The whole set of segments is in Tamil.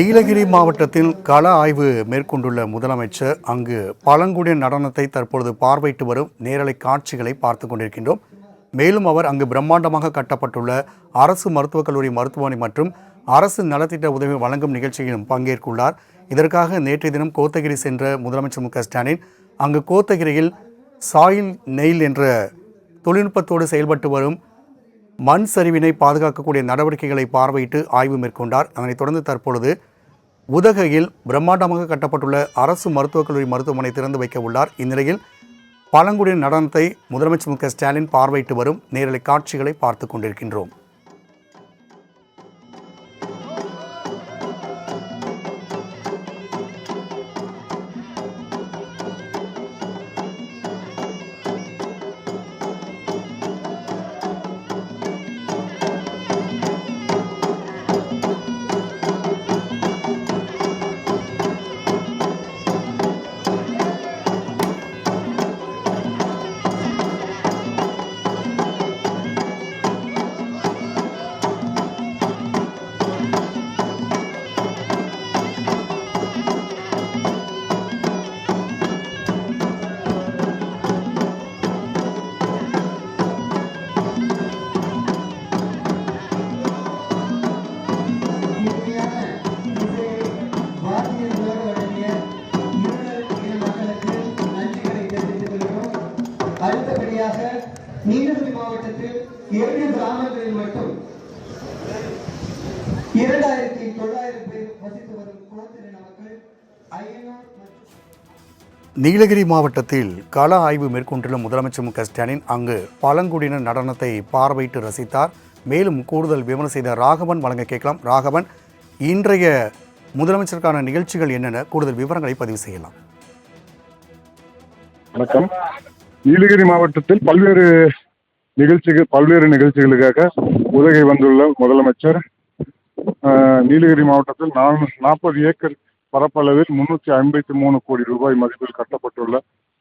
நீலகிரி மாவட்டத்தில் கள ஆய்வு மேற்கொண்டுள்ள முதலமைச்சர் அங்கு பழங்குடி நடனத்தை தற்பொழுது பார்வையிட்டு வரும் நேரலை காட்சிகளை பார்த்து கொண்டிருக்கின்றோம். மேலும் அவர் அங்கு பிரம்மாண்டமாக கட்டப்பட்டுள்ள அரசு மருத்துவக் கல்லூரி மருத்துவமனை மற்றும் அரசு நலத்திட்ட உதவி வழங்கும் நிகழ்ச்சியிலும் பங்கேற்குள்ளார். இதற்காக நேற்றைய தினம் கோத்தகிரி சென்ற முதலமைச்சர் மு க ஸ்டாலின் அங்கு கோத்தகிரியில் சாயில் நெயில் என்ற தொழில்நுட்பத்தோடு செயல்பட்டு வரும் மண் சரிவினை பாதுகாக்கக்கூடிய நடவடிக்கைகளை பார்வையிட்டு ஆய்வு மேற்கொண்டார். அதனைத் தொடர்ந்து தற்பொழுது உதகையில் பிரம்மாண்டமாக கட்டப்பட்டுள்ள அரசு மருத்துவக் கல்லூரி மருத்துவமனை திறந்து வைக்க உள்ளார். இந்நிலையில் பழங்குடியின நடனத்தை முதலமைச்சர் மு க ஸ்டாலின் பார்வையிட்டு வரும். நேரலை காட்சிகளை பார்த்து கொண்டிருக்கின்றோம். ஏழு கிராமங்களில் மட்டும் இரண்டாயிரத்தி தொள்ளாயிரம் பேர் வசித்து வரும் குளத்தின மக்கள் ஐயனூர் மற்றும் நீலகிரி மாவட்டத்தில் கள ஆய்வு மேற்கொண்டுள்ள முதலமைச்சர் மு க ஸ்டாலின் அங்கு பழங்குடியினர் நடனத்தை பார்வையிட்டு ரசித்தார். மேலும் கூடுதல் விவரம் செய்த ராகவன் வழங்க கேட்கலாம். ராகவன் இன்றைய முதலமைச்சருக்கான நிகழ்ச்சிகள் என்னென்ன? கூடுதல் விவரங்களை பதிவு செய்யலாம். வணக்கம். நீலகிரி மாவட்டத்தில் பல்வேறு நிகழ்ச்சிகள் பல்வேறு நிகழ்ச்சிகளுக்காக உதகை வந்துள்ள முதலமைச்சர் நீலகிரி மாவட்டத்தில் நான் நாற்பது ஏக்கர் பரப்பளவில் முன்னூற்றி ஐம்பத்தி மூணு கோடி ரூபாய் மதிப்பில் கட்டப்பட்டுள்ள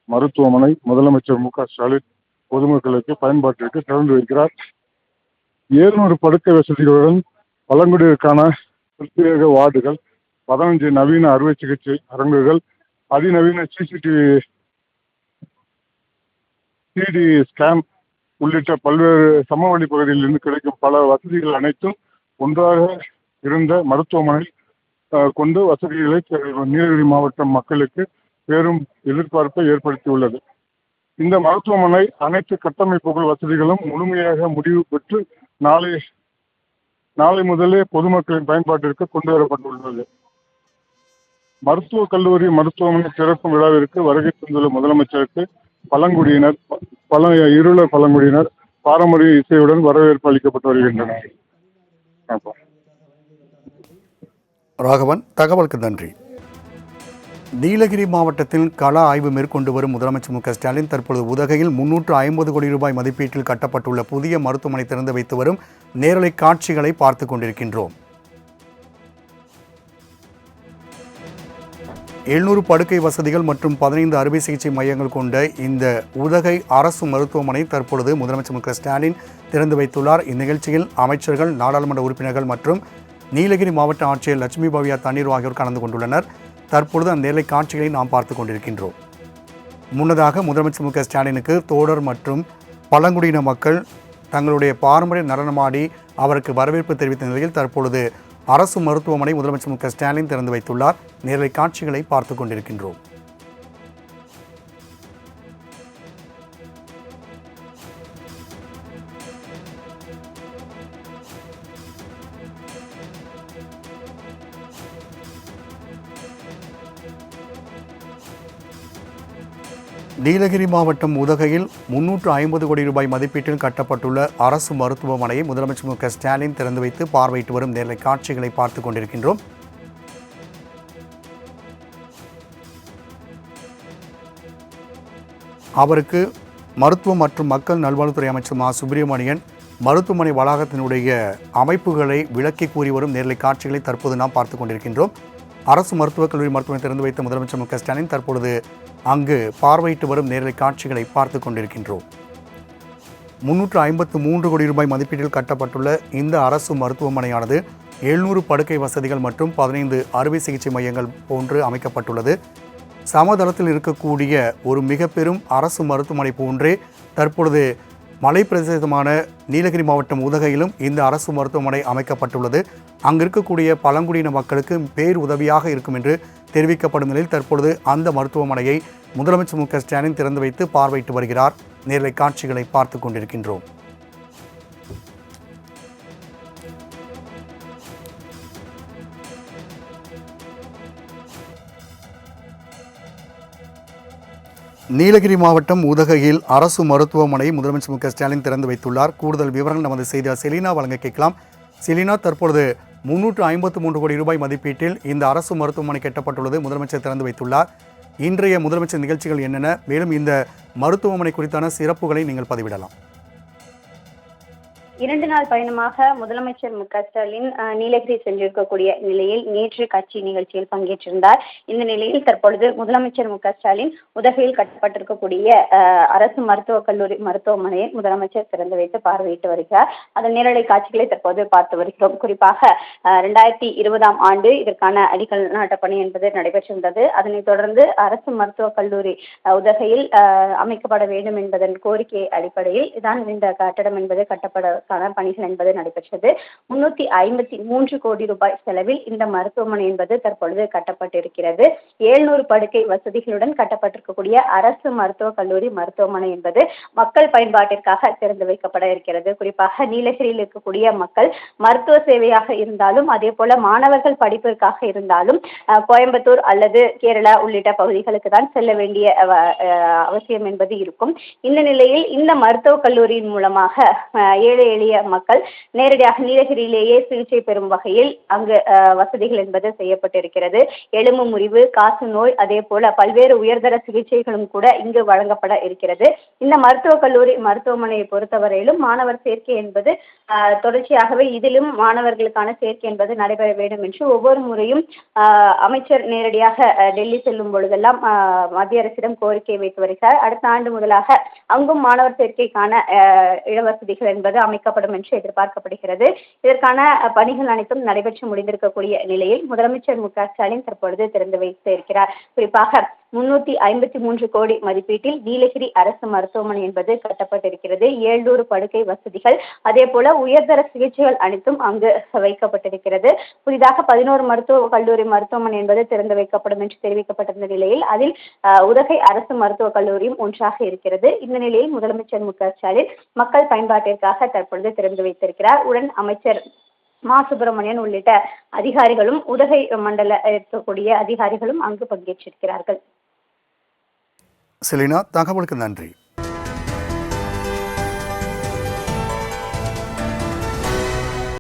மருத்துவமனை முதலமைச்சர் மு க ஸ்டாலின் பொதுமக்களுக்கு பயன்பாட்டிற்கு திறந்து வைக்கிறார். ஏழ்நூறு படுக்கை வசதிகளுடன் பழங்குடியிற்கான பிரத்யேக வார்டுகள் பதினஞ்சு நவீன அறுவை சிகிச்சை அரங்குகள் அதிநவீன சிசிடிவி சிடி ஸ்கேன் உள்ளிட்ட பல்வேறு சமவெளி பகுதியில் இருந்து கிடைக்கும் பல வசதிகள் அனைத்தும் ஒன்றாக இருந்த மருத்துவமனை கொண்டு வசதிகளை நீலகிரி மாவட்ட மக்களுக்கு பெரும் எதிர்பார்ப்பை ஏற்படுத்தியுள்ளது. இந்த மருத்துவமனை அனைத்து கட்டமைப்புகள் வசதிகளும் முழுமையாக முடிவு பெற்று நாளை நாளை முதலே பொதுமக்களின் பயன்பாட்டிற்கு கொண்டு வரப்பட்டுள்ளது. மருத்துவக் கல்லூரி மருத்துவமனை திறக்கும் விழாவிற்கு வருகை தந்துள்ள முதலமைச்சருக்கு பழங்குடியினர் பழ இருள பழங்குடியினர் பாரம்பரிய இசையுடன் வரவேற்பு அளிக்கப்பட்டு வருகின்றனர். ராகவன் தகவலுக்கு நன்றி. நீலகிரி மாவட்டத்தில் கள ஆய்வு மேற்கொண்டு வரும் முதலமைச்சர் மு க ஸ்டாலின் தற்பொழுது உதகையில் முன்னூற்று ஐம்பது கோடி ரூபாய் மதிப்பீட்டில் கட்டப்பட்டுள்ள புதிய மருத்துவமனை திறந்து வைத்து வரும் நேரலை காட்சிகளை பார்த்து கொண்டிருக்கின்றோம். எழுநூறு படுக்கை வசதிகள் மற்றும் பதினைந்து அறுவை சிகிச்சை மையங்கள் கொண்ட இந்த உதகை அரசு மருத்துவமனை தற்பொழுது முதலமைச்சர் மு ஸ்டாலின் திறந்து வைத்துள்ளார். இந்நிகழ்ச்சியில் அமைச்சர்கள் நாடாளுமன்ற உறுப்பினர்கள் மற்றும் நீலகிரி மாவட்ட ஆட்சியர் லட்சுமி பவியா தண்ணீர் ஆகியோர் கலந்து கொண்டுள்ளனர். தற்பொழுது அந்த நேரலை காட்சிகளை நாம் பார்த்து கொண்டிருக்கின்றோம். முன்னதாக முதலமைச்சர் மு ஸ்டாலினுக்கு தோடர் மற்றும் பழங்குடியின மக்கள் தங்களுடைய பாரம்பரிய நடனமாடி அவருக்கு வரவேற்பு தெரிவித்த நிலையில் தற்பொழுது அரசு மருத்துவமனை முதலமைச்சர் மு க ஸ்டாலின் திறந்து வைத்துள்ளார். நேரலை காட்சிகளை பார்த்து கொண்டிருக்கின்றோம். நீலகிரி மாவட்டம் உதகையில் முன்னூற்று ஐம்பது கோடி ரூபாய் மதிப்பீட்டில் கட்டப்பட்டுள்ள அரசு மருத்துவமனையை முதலமைச்சர் மு க ஸ்டாலின் திறந்து வைத்து பார்வையிட்டு வரும் நேரலை காட்சிகளை பார்த்து கொண்டிருக்கின்றோம். அவருக்கு மருத்துவம் மற்றும் மக்கள் நல்வாழ்வுத்துறை அமைச்சர் மா. சுப்பிரமணியன் மருத்துவமனை வளாகத்தினுடைய அமைப்புகளை விளக்கி கூறி வரும் நேரலை காட்சிகளை தற்போது நாம் பார்த்து கொண்டிருக்கின்றோம். அரசு மருத்துவக் கல்லூரி மருத்துவமனை திறந்து வைத்த முதலமைச்சர் மு க ஸ்டாலின் தற்பொழுது அங்கு பார்வையிட்டு வரும் நேரலை காட்சிகளை பார்த்து கொண்டிருக்கின்றோம். முன்னூற்று ஐம்பத்து மூன்று கோடி ரூபாய் மதிப்பீட்டில் கட்டப்பட்டுள்ள இந்த அரசு மருத்துவமனையானது எழுநூறு படுக்கை வசதிகள் மற்றும் பதினைந்து அறுவை சிகிச்சை மையங்கள் போன்று அமைக்கப்பட்டுள்ளது. சமதளத்தில் இருக்கக்கூடிய ஒரு மிக பெரும் அரசு மருத்துவமனை போன்றே தற்பொழுது மலை பிரதேசமான நீலகிரி மாவட்டம் உதகையிலும் இந்த அரசு மருத்துவமனை அமைக்கப்பட்டுள்ளது. அங்கு இருக்கக்கூடிய பழங்குடியின மக்களுக்கு பேர் உதவியாக இருக்கும் என்று தெரிவிக்கப்படும் நிலையில் தற்பொழுது அந்த மருத்துவமனையை முதலமைச்சர் மு க ஸ்டாலின் திறந்து வைத்து பார்வையிட்டு வருகிறார். நேரலை காட்சிகளை பார்த்து கொண்டிருக்கின்றோம். நீலகிரி மாவட்டம் உதகையில் அரசு மருத்துவமனை முதலமைச்சர் மு க ஸ்டாலின் திறந்து வைத்துள்ளார். கூடுதல் விவரங்கள் நமது செய்தியாளர் செலினா வழங்க கேட்கலாம். செலினா தற்பொழுது முன்னூற்று ஐம்பத்து மூன்று கோடி ரூபாய் மதிப்பீட்டில் இந்த அரசு மருத்துவமனை கட்டப்பட்டுள்ளது முதலமைச்சர் திறந்து வைத்துள்ளார். இன்றைய முதலமைச்சர் நிகழ்ச்சிகள் என்னென்ன? மேலும் இந்த மருத்துவமனை குறித்தான சிறப்புகளை நீங்கள் பதிவிடலாம். இரண்டு நாள் பயணமாக முதலமைச்சர் மு க ஸ்டாலின் நீலகிரி சென்றிருக்கக்கூடிய நிலையில் நேற்று கட்சி நிகழ்ச்சியில் பங்கேற்றிருந்தார். இந்த நிலையில் தற்பொழுது முதலமைச்சர் மு க ஸ்டாலின் உதகையில் கட்டப்பட்டிருக்கக்கூடிய அரசு மருத்துவக் கல்லூரி மருத்துவமனையை முதலமைச்சர் திறந்து வைத்து பார்வையிட்டு வருகிறார். அதன் நேரலை காட்சிகளை தற்போது பார்த்து வருகிறோம். குறிப்பாக இரண்டாயிரத்தி ரெண்டாயிரத்தி இருபதாம் ஆண்டு இதற்கான அடிக்கல் நாட்ட பணி என்பது நடைபெற்றிருந்தது. அதனைத் தொடர்ந்து அரசு மருத்துவக் கல்லூரி உதகையில் அமைக்கப்பட வேண்டும் என்பதன் கோரிக்கை அடிப்படையில் தான் இந்த கட்டடம் என்பது கட்டப்பட கட்டப்படக்கான பணிகள் என்பது நடைபெற்றது. முன்னூத்தி ஐம்பத்தி மூன்று கோடி ரூபாய் செலவில் இந்த மருத்துவமனை என்பது தற்பொழுது கட்டப்பட்டிருக்கிறது. எழுநூறு படுக்கை வசதிகளுடன் கட்டப்பட்டிருக்கக்கூடிய அரசு மருத்துவக் கல்லூரி மருத்துவமனை என்பது மக்கள் பயன்பாட்டிற்காக திறந்து வைக்கப்பட இருக்கிறது. குறிப்பாக நீலகிரியில் இருக்கக்கூடிய மக்கள் மருத்துவ சேவையாக இருந்தாலும் அதே போல மாணவர்கள் படிப்பிற்காக இருந்தாலும் கோயம்புத்தூர் அல்லது கேரளா உள்ளிட்ட பகுதிகளுக்கு தான் செல்ல வேண்டிய அவசியம் என்பது இருக்கும். இந்த நிலையில் இந்த மருத்துவக் கல்லூரியின் மூலமாக ஏழை எளிய மக்கள் நேரடியாக நீலகிரியிலேயே சிகிச்சை பெறும் வகையில் அங்கு வசதிகள் என்பது செய்யப்பட்டிருக்கிறது. எலும்பு முறிவு காசு நோய் அதே போல பல்வேறு உயர்தர சிகிச்சைகளும் கூட இங்கு வழங்கப்பட இருக்கிறது. இந்த மருத்துவக் கல்லூரி மருத்துவமனையை பொறுத்தவரையிலும் மாணவர் சேர்க்கை என்பது தொடர்ச்சியாகவே இதிலும் மாணவர்களுக்கான சேர்க்கை என்பது நடைபெற வேண்டும் என்று ஒவ்வொரு முறையும் ஆஹ் அமைச்சர் நேரடியாக டெல்லி செல்லும் பொழுதெல்லாம் மத்திய அரசிடம் கோரிக்கை வைத்து வருகிறார். அடுத்த ஆண்டு முதலாக அங்கும் மாணவர் சேர்க்கைக்கான இடவசதிகள் என்பது அமைக்கப்படும் என்று எதிர்பார்க்கப்படுகிறது. இதற்கான பணிகள் அனைத்தும் நடைபெற்று முடிந்திருக்கக்கூடிய நிலையில் முதலமைச்சர் மு க ஸ்டாலின் தற்பொழுது திறந்து வைத்து இருக்கிறார். குறிப்பாக முன்னூத்தி ஐம்பத்தி மூன்று கோடி மதிப்பீட்டில் நீலகிரி அரசு மருத்துவமனை என்பது கட்டப்பட்டிருக்கிறது. ஏழ்நூறு படுக்கை வசதிகள். அதே போல உயர்தர சிகிச்சைகள் அனைத்தும் அங்கு வைக்கப்பட்டிருக்கிறது. புதிதாக பதினோரு மருத்துவ கல்லூரி மருத்துவமனை என்பது திறந்து வைக்கப்படும் என்று தெரிவிக்கப்பட்டிருந்த நிலையில் அதில் அஹ், உதகை அரசு மருத்துவக் கல்லூரியும் ஒன்றாக இருக்கிறது. இந்த நிலையில் முதலமைச்சர் மு க ஸ்டாலின் மக்கள் பயன்பாட்டிற்காக தற்பொழுது திறந்து வைத்திருக்கிறார். உடன் அமைச்சர் மா சுப்பிரமணியன் உள்ளிட்ட அதிகாரிகளும் உதகை மண்டல இருக்கக்கூடிய அதிகாரிகளும் அங்கு பங்கேற்றிருக்கிறார்கள். செலினா தகவலுக்கு நன்றி.